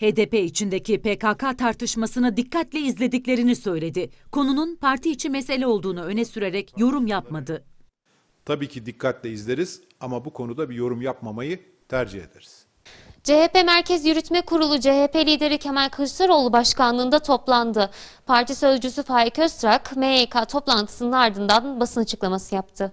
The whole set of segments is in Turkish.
HDP içindeki PKK tartışmasını dikkatle izlediklerini söyledi. Konunun parti içi mesele olduğunu öne sürerek yorum yapmadı. Tabii ki dikkatle izleriz ama bu konuda bir yorum yapmamayı tercih ederiz. CHP Merkez Yürütme Kurulu CHP lideri Kemal Kılıçdaroğlu başkanlığında toplandı. Parti sözcüsü Faik Öztrak, MYK toplantısının ardından basın açıklaması yaptı.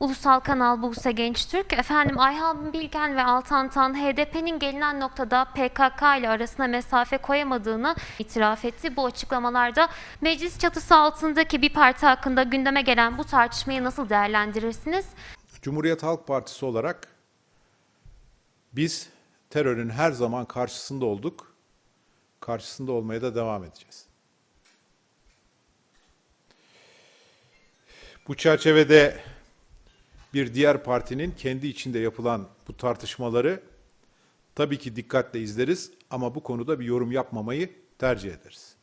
Ulusal Kanal Buse Gençtürk, efendim Ayhan Bilgen ve Altan Tan HDP'nin gelinen noktada PKK ile arasına mesafe koyamadığını itiraf etti. Bu açıklamalarda meclis çatısı altındaki bir parti hakkında gündeme gelen bu tartışmayı nasıl değerlendirirsiniz? Cumhuriyet Halk Partisi olarak biz terörün her zaman karşısında olduk. Karşısında olmaya da devam edeceğiz. Bu çerçevede bir diğer partinin kendi içinde yapılan bu tartışmaları tabii ki dikkatle izleriz ama bu konuda bir yorum yapmamayı tercih ederiz.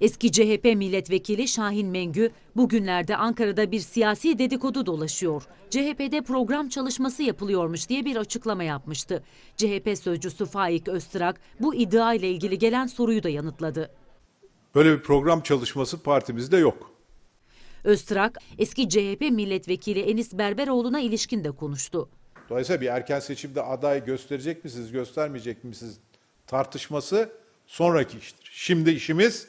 Eski CHP milletvekili Şahin Mengü bugünlerde Ankara'da bir siyasi dedikodu dolaşıyor. CHP'de program çalışması yapılıyormuş diye bir açıklama yapmıştı. CHP sözcüsü Faik Öztrak bu iddia ile ilgili gelen soruyu da yanıtladı. Böyle bir program çalışması partimizde yok. Öztrak eski CHP milletvekili Enis Berberoğlu'na ilişkin de konuştu. Dolayısıyla bir erken seçimde aday gösterecek misiniz, göstermeyecek misiniz tartışması sonraki iştir. Şimdi işimiz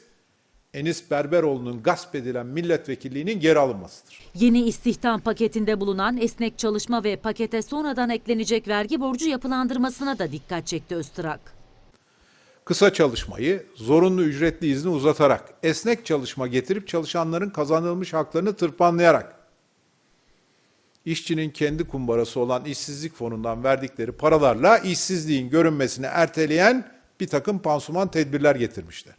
Enis Berberoğlu'nun gasp edilen milletvekilliğinin geri alınmasıdır. Yeni istihdam paketinde bulunan esnek çalışma ve pakete sonradan eklenecek vergi borcu yapılandırmasına da dikkat çekti Öztrak. Kısa çalışmayı zorunlu ücretli izni uzatarak, esnek çalışma getirip çalışanların kazanılmış haklarını tırpanlayarak, işçinin kendi kumbarası olan işsizlik fonundan verdikleri paralarla işsizliğin görünmesini erteleyen bir takım pansuman tedbirler getirmişler.